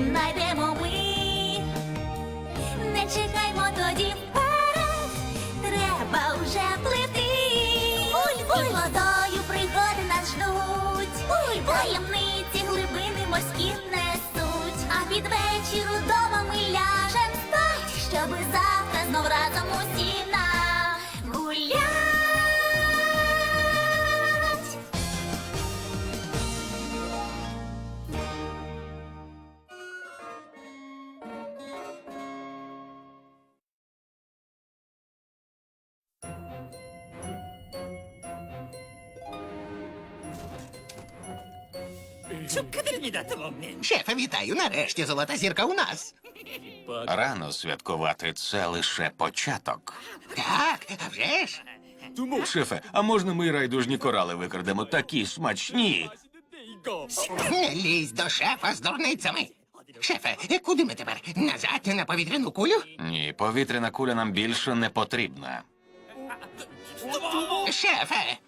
їх Чубка Тринідата. Шефе, вітаю. Нарешті золота зірка у нас. Рано святкувати це лише початок. Так, а вже ж. Тому, шефе, а можна ми райдужні корали викрадемо? Такі смачні. Не лізь до шефа з дурницями. Шефе, куди ми тепер? Назад на повітряну кулю? Ні, повітряна куля нам більше не потрібна. Шефе!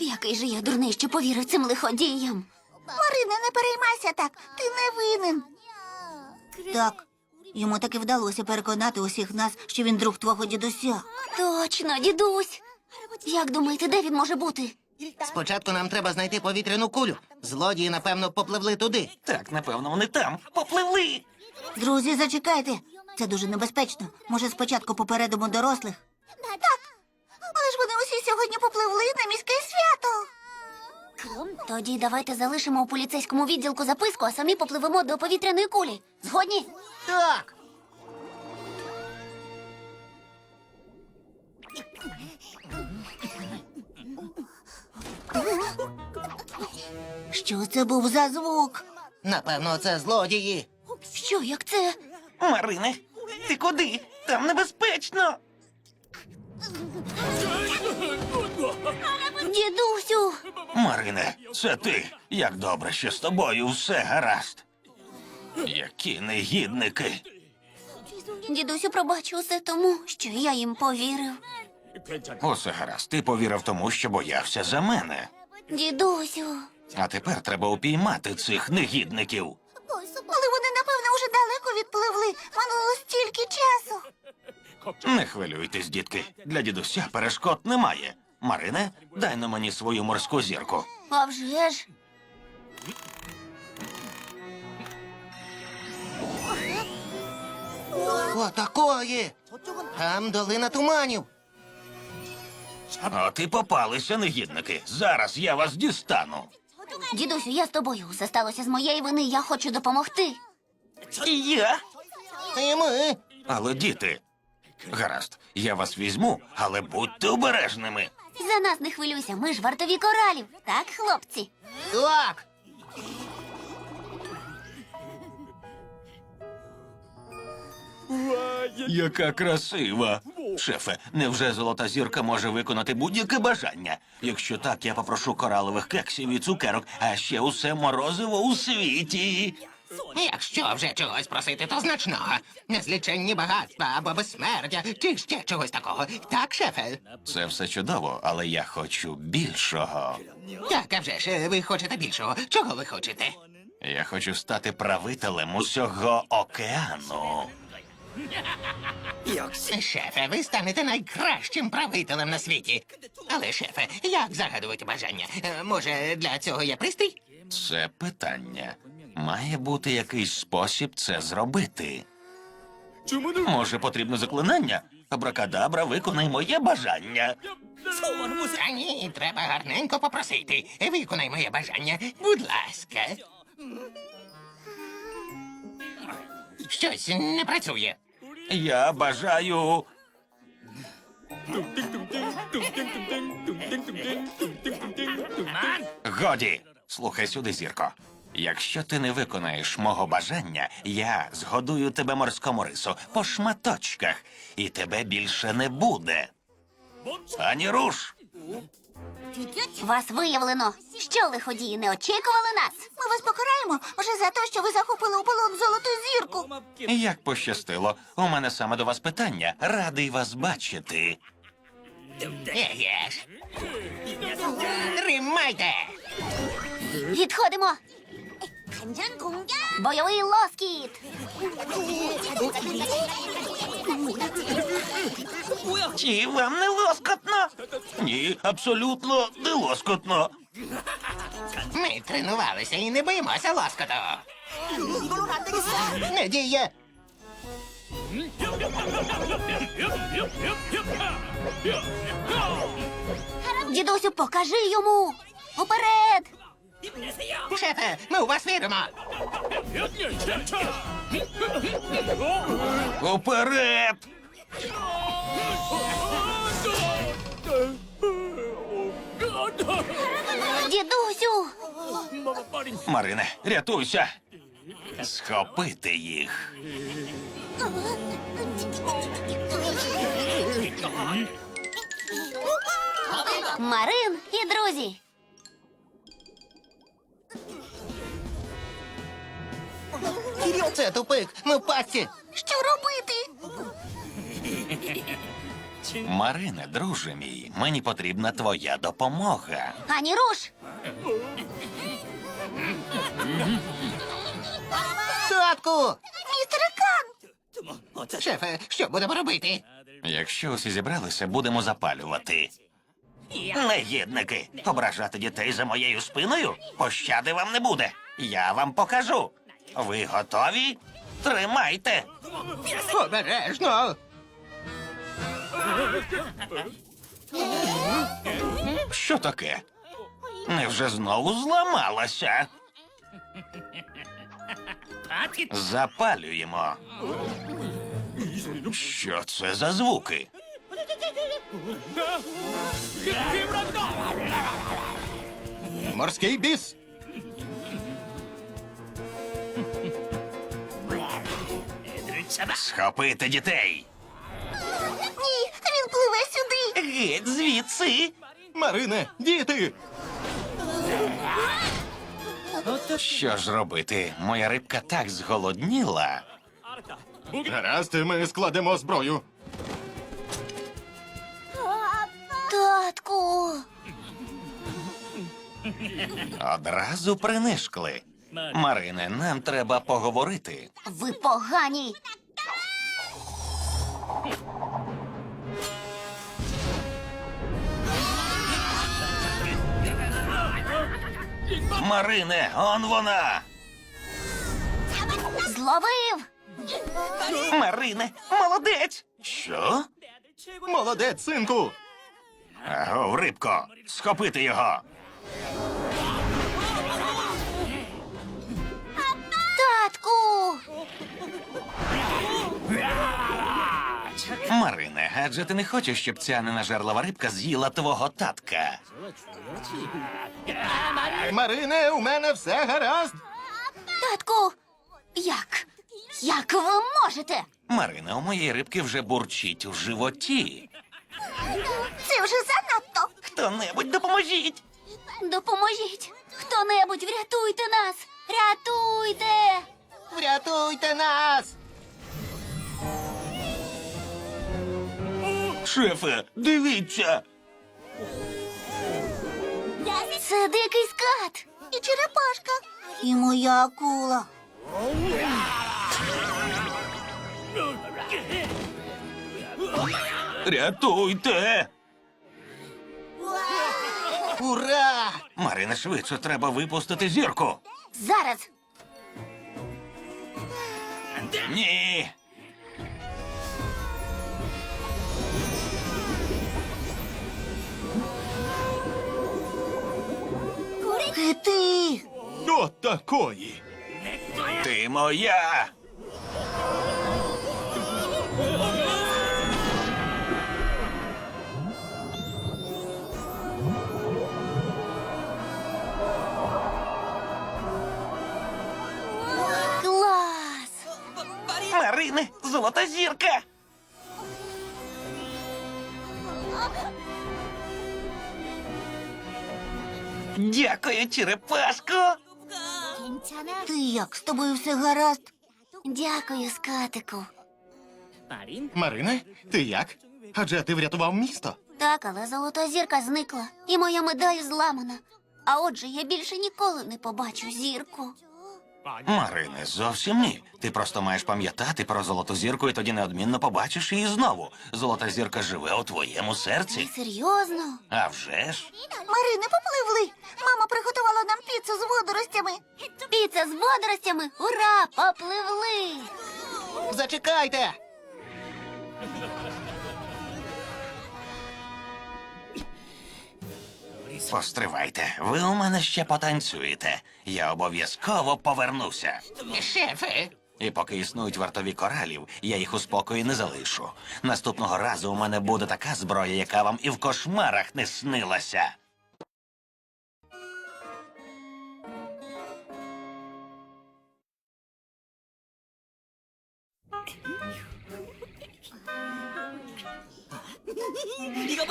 Який же я дурний, що повірив цим лиходіям. Марине, не переймайся так. Ти не винен. Так, йому таки вдалося переконати усіх нас, що він друг твого дідуся. Точно, дідусь. Як думаєте, де він може бути? спочатку нам треба знайти повітряну кулю. Злодії, напевно, попливли туди. Так, напевно, вони там попливли. Друзі, зачекайте. Це дуже небезпечно. Може, спочатку попередимо дорослих. Так. Але ж вони усі сьогодні попливли на міське свято. Тоді давайте залишимо у поліцейському відділку записку, а самі попливемо до повітряної кулі. Згодні? Так. Що це був за звук? Напевно, це злодії. Що, як це? Марине, ти куди? Там небезпечно. Дідусю, Марине, це ти. Як добре, що з тобою все гаразд. Які негідники. дідусю, пробачу усе тому, що я їм повірив. Усе гаразд. Ти повірив тому, що боявся за мене. Дідусю, А тепер треба упіймати цих негідників. але вони, напевно, уже далеко відпливли. Минуло стільки часу. Не хвилюйтесь, дітки. Для дідуся перешкод немає. Марине, дай на мені свою морську зірку. А вже ж. Отакої. Там долина туманів. От і попалися негідники. Зараз я вас дістану. Дідусю, я з тобою. Усе сталося з моєї вини, я хочу допомогти. І я? І ми. Але діти. Гаразд, я вас візьму, але будьте обережними. За нас не хвилюйся, ми ж вартові коралів. Так, хлопці? Так. Яка красива. Шефе, невже золота зірка може виконати будь-яке бажання? Якщо так, я попрошу коралових кексів і цукерок, а ще усе морозиво у світі. Якщо вже чогось просити, то значного. Незліченні багатства або безсмертя, чи ще чогось такого. Так, шефе? Це все чудово, але я хочу більшого. Так, а вже ж, ви хочете більшого. Чого ви хочете? Я хочу стати правителем усього океану. Шефе, ви станете найкращим правителем на світі. Але, шефе, як загадувати бажання? Е, Може, для цього є пристрій? Це питання. Має бути якийсь спосіб це зробити. Може, потрібне заклинання? Абракадабра, виконай моє бажання. Та ні, треба гарненько попросити. Виконай моє бажання, будь ласка. Щось не працює. Я бажаю. Годі. Слухай сюди, зірко. Якщо ти не виконаєш мого бажання, я згодую тебе морському рису по шматочках, і тебе більше не буде. Ані руш! Вас виявлено. Що лиходії не очікували нас? Ми вас покараємо вже за те, що ви захопили у полон золоту зірку. Як пощастило, у мене саме до вас питання. Радий вас бачити. Еге. Тримайте! Відходимо. Бойовий лоскіт. Чи вам не лоскотно? Ні, абсолютно не лоскотно. Ми тренувалися і не боїмося лоскоту. Не діє. Дідусю, покажи йому. Уперед. Шефе, ми у вас віримо. Уперед! Дідусю. Марине, рятуйся! Схопити їх. Марин і друзі. Це тупик. Ми в пастці. Що робити? Марине, друже мій, мені потрібна твоя допомога. Ані руш. Татку! Містере Кан! Шефе, що будемо робити? Якщо усі зібралися, будемо запалювати. Негідники, ображати дітей за моєю спиною? Пощади вам не буде. Я вам покажу. Ви готові? Тримайте. Обережно! Що таке? Невже знову зламалася? Запалюємо. Що це за звуки? Морський біс! Схопити дітей. Ні, він пливе сюди. Геть звідси. Марине, діти! Що ж робити? Моя рибка так зголодніла. Гаразд, ми складемо зброю. Татку. Одразу принишкли. Марине, нам треба поговорити. Ви погані. Марине, он вона. Зловив. Марине, молодець. Що? Молодець, синку! Агов, рибко, схопити його. Татку. Марине, адже ти не хочеш, щоб ця ненажерлива рибка з'їла твого татка. Марине, у мене все гаразд. Татку. Як? Як ви можете? Марине, у моєї рибки вже бурчить у животі. Це вже занадто. Хто-небудь допоможіть. Допоможіть. Хто-небудь врятуйте нас. Рятуйте. Врятуйте нас! Шефе, дивіться. Це дикий скат. І черепашка. І моя акула. Рятуйте. Ура! Марине, швидше треба випустити зірку. Зараз. Ні. І ти. От такої. Ти моя. Клас! Марине, золота зірка. Дякую, черепашко. Ти як? З тобою все гаразд? Дякую, скатику. Марине, ти як? Адже ти врятував місто. Так, але золота зірка зникла, і моя медаль зламана. А отже, я більше ніколи не побачу зірку. Марине, зовсім ні. Ти просто маєш пам'ятати про золоту зірку, і тоді неодмінно побачиш її знову. Золота зірка живе у твоєму Ти серці. серйозно? А вже ж. Марини, попливли. Мама приготувала нам піцу з водоростями. Піца з водоростями! Ура! Попливли! Зачекайте! Постривайте, ви у мене ще потанцюєте. Я обов'язково повернуся. Шефе, І поки існують вартові коралів, я їх у спокої не залишу. Наступного разу у мене буде така зброя, яка вам і в кошмарах не снилася.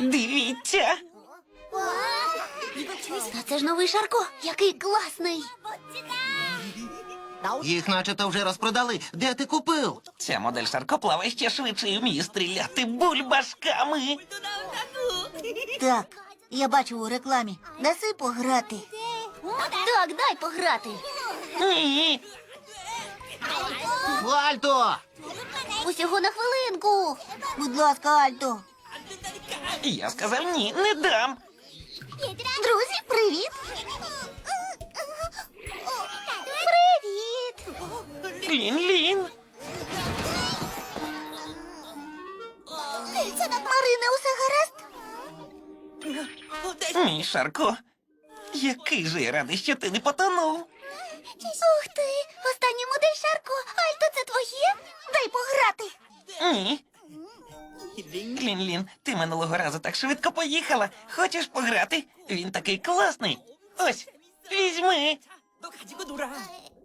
Дивіться. Та це ж новий Шарко, який класний! їх начебто вже розпродали. Де ти купив? Ця модель Шаркоплава ще швидше і вміє стріляти бульбашками. Так, я бачу у рекламі. Даси пограти. Так, дай пограти. Ні. Альто! Усього на хвилинку. Будь ласка, Альто. Я сказав ні, не дам. Друзі, привіт. Привіт. Лін-лін. Марина, усе гаразд? Мій Шарко. Який же я радий, що ти не потонув. Ух ти! Останній модель Шарко. Альто, це твоє? Дай пограти. Ні. Лін-Лін, ти минулого разу так швидко поїхала. Хочеш пограти? Він такий класний. Ось, візьми.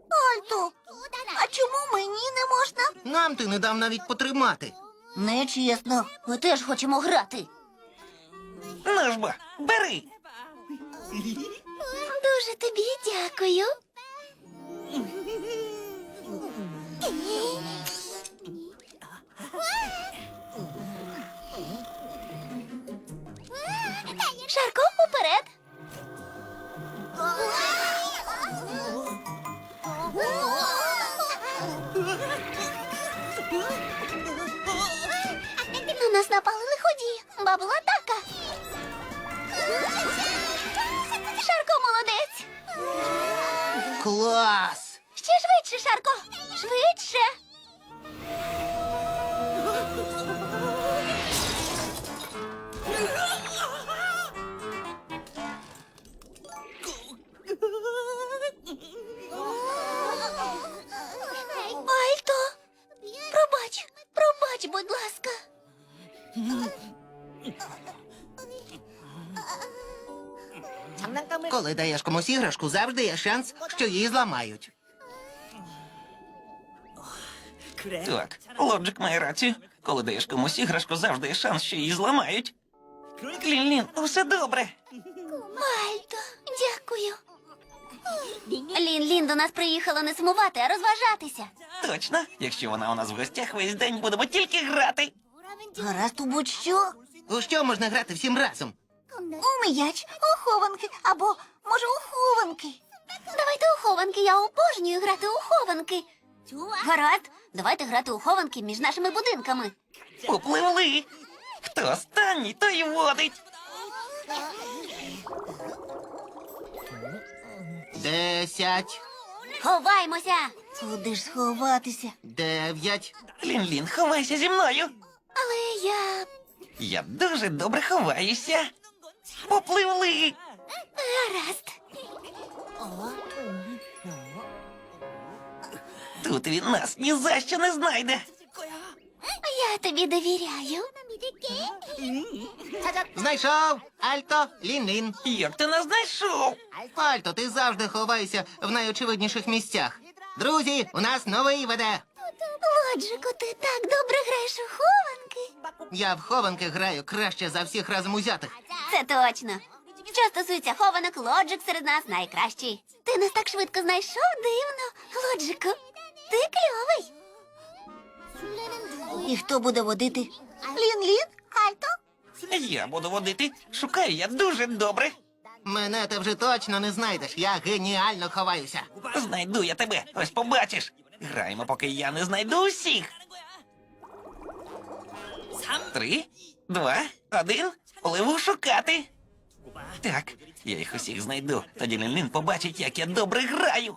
Альто, а чому мені не можна? Нам ти не дав навіть потримати. Нечесно, ми теж хочемо грати. Ну ж бо, бери. Дуже тобі дякую. Коли даєш комусь іграшку, завжди є шанс, що її зламають. Так, Лоджик має рацію. Коли даєш комусь іграшку, завжди є шанс, що її зламають. Лін-лін, усе добре. Альто, дякую. Лін-Лін до нас приїхала не сумувати, а розважатися. Точно, якщо вона у нас в гостях, весь день будемо тільки грати. Гаразд у будь-що. У що можна грати всім разом? У м'яч, у хованки або, може, у хованки. Давайте у хованки, я обожнюю грати у хованки. Гаразд, давайте грати у хованки між нашими будинками. Попливли. Хто останній, той і водить. Десять, Ховаймося. Куди ж сховатися? дев'ять, Лін-лін, ховайся зі мною. Але я Я дуже добре ховаюся. Попливли. Гаразд. Тут він нас ні за що не знайде. Я тобі довіряю. Знайшов! Альто, лін-лін. Як ти нас знайшов? Альто, ти завжди ховаєшся в найочевидніших місцях. Друзі, у нас новий веде. Лоджику, ти так добре граєш у хованки. Я в хованки граю краще за всіх разом узятих. Це точно. Що стосується хованок, Лоджик серед нас найкращий. Ти нас так швидко знайшов, дивно. Лоджику, ти кльовий. І хто буде водити? Лін-лін? Альто? Я буду водити. Шукаю я дуже добре. Мене ти вже точно не знайдеш. Я геніально ховаюся. Знайду я тебе. Ось побачиш. Граємо, поки я не знайду усіх. Три, два, один. Пливу шукати. Так, я їх усіх знайду. Тоді Лін побачить, як я добре граю.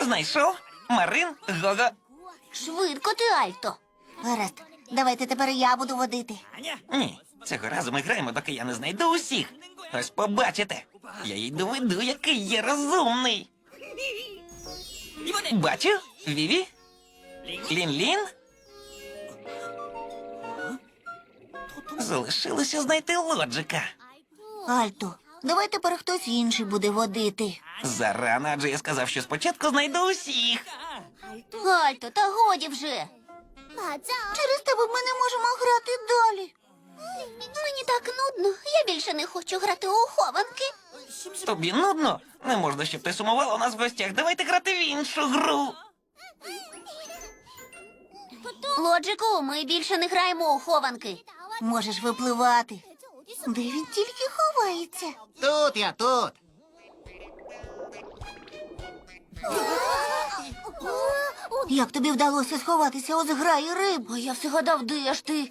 Знайшов? Марин, Гого. Швидко ти, Альто. Гаразд, давайте тепер я буду водити. Ні, цього разу ми граємо, доки я не знайду усіх. Ось побачите. Я їй доведу, який я розумний. Бачу, Віві? Лін-лін? Залишилося знайти лоджика. Альто, давай тепер хтось інший буде водити. Зарано, адже я сказав, що спочатку знайду усіх. Альто, та годі вже. Через тебе ми не можемо грати далі. Мені так нудно. Я більше не хочу грати у хованки. Тобі нудно? Не можна, щоб ти сумувала у нас в гостях. Давайте грати в іншу гру. Лоджику, ми більше не граємо у хованки. Можеш випливати. Де він тільки ховається? Тут я тут. Як тобі вдалося сховатися у зграї риб? А я все гадав, де ж ти?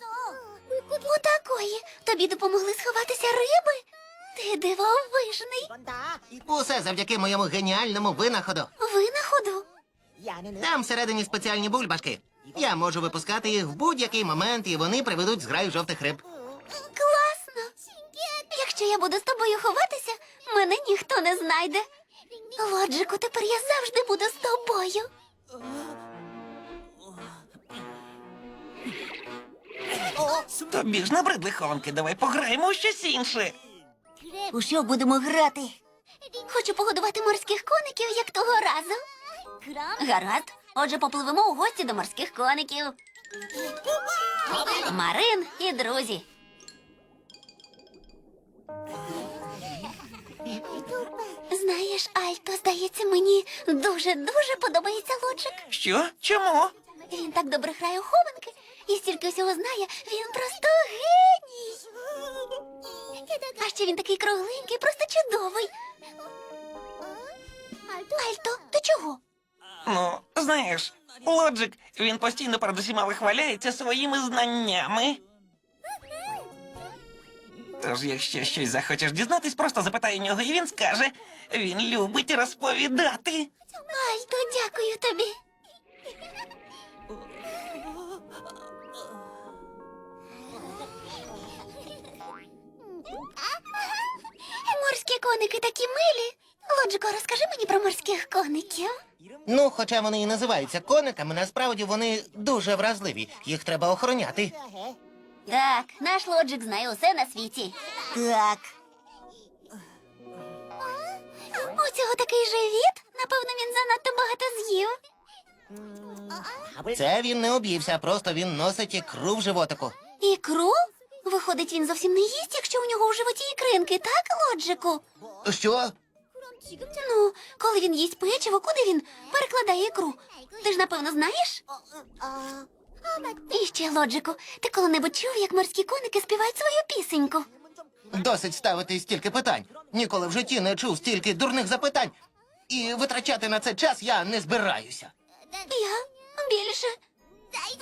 Отакої. Тобі допомогли сховатися риби? Ти дивовижний. Усе завдяки моєму геніальному винаходу. Винаходу. Там всередині спеціальні бульбашки. Я можу випускати їх в будь-який момент, і вони приведуть зграю жовтих риб. Класно. Якщо я буду з тобою ховатися, мене ніхто не знайде. Лоджику, тепер я завжди буду з тобою. Тобі ж набридли хованки, давай пограємо у щось інше. У що будемо грати? Хочу погодувати морських коників, як того разу. Гаразд. Отже, попливемо у гості до морських коників. Марин і друзі. Знаєш, Альто, здається, мені дуже-дуже подобається лоджик. Що? Чому? Він так добре грає у хованки і стільки всього знає, він просто геній. А ще він такий кругленький, просто чудовий. Альто, ти чого? Ну, знаєш, Лоджик, він постійно перед усіма вихваляється своїми знаннями. Тож, якщо щось захочеш дізнатись, просто запитай у нього, і він скаже. Він любить розповідати. Альто, дякую тобі. Морські коники такі милі. Лоджико, розкажи мені про морських коників. Ну, хоча вони і називаються кониками, насправді вони дуже вразливі. Їх треба охороняти. Так, наш лоджик знає усе на світі. Так. У цього такий живіт. Напевно, він занадто багато з'їв. Це він не об'ївся, просто він носить ікру в животику. Ікру? Виходить, він зовсім не їсть, якщо у нього у животі ікринки, так, лоджику? Що? Ну, коли він їсть печиво, куди він перекладає ікру? Ти ж напевно знаєш? І ще, лоджику, ти коли-небудь чув, як морські коники співають свою пісеньку? Досить ставити стільки питань. Ніколи в житті не чув стільки дурних запитань. І витрачати на це час я не збираюся. Я більше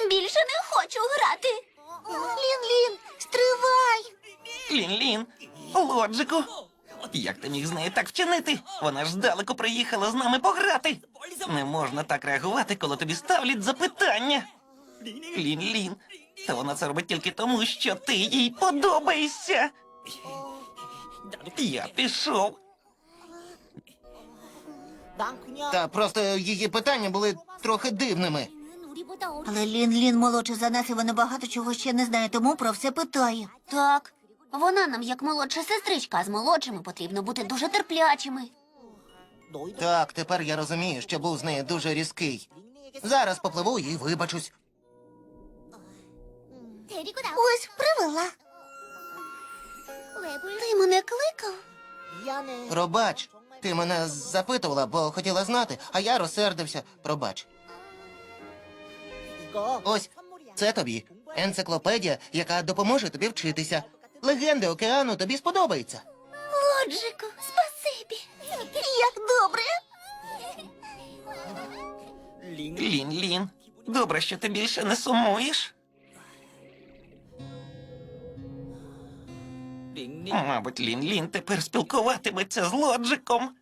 більше не хочу грати. Лін-лін, стривай! Лін-лін, Лоджику. Як ти міг з нею так вчинити? Вона ж здалеку приїхала з нами пограти. Не можна так реагувати, коли тобі ставлять запитання. Лін-лін. Та вона це робить тільки тому, що ти їй подобаєшся. Я пішов. Та просто її питання були трохи дивними. Але Лін-лін молодша за нас, і вона багато чого ще не знає, тому про все питає. Так, вона нам як молодша сестричка, а з молодшими потрібно бути дуже терплячими. Так, тепер я розумію, що був з нею дуже різкий. Зараз попливу і вибачусь. Ось привела. Ти мене кликав? Пробач, ти мене запитувала, бо хотіла знати, а я розсердився. Пробач. Ось, це тобі. Енциклопедія, яка допоможе тобі вчитися. Легенди океану тобі сподобається. Лоджику, спасибі. Як добре. Лін, Лін. Добре, що ти більше не сумуєш. Мабуть, Лін Лін тепер спілкуватиметься з лоджиком.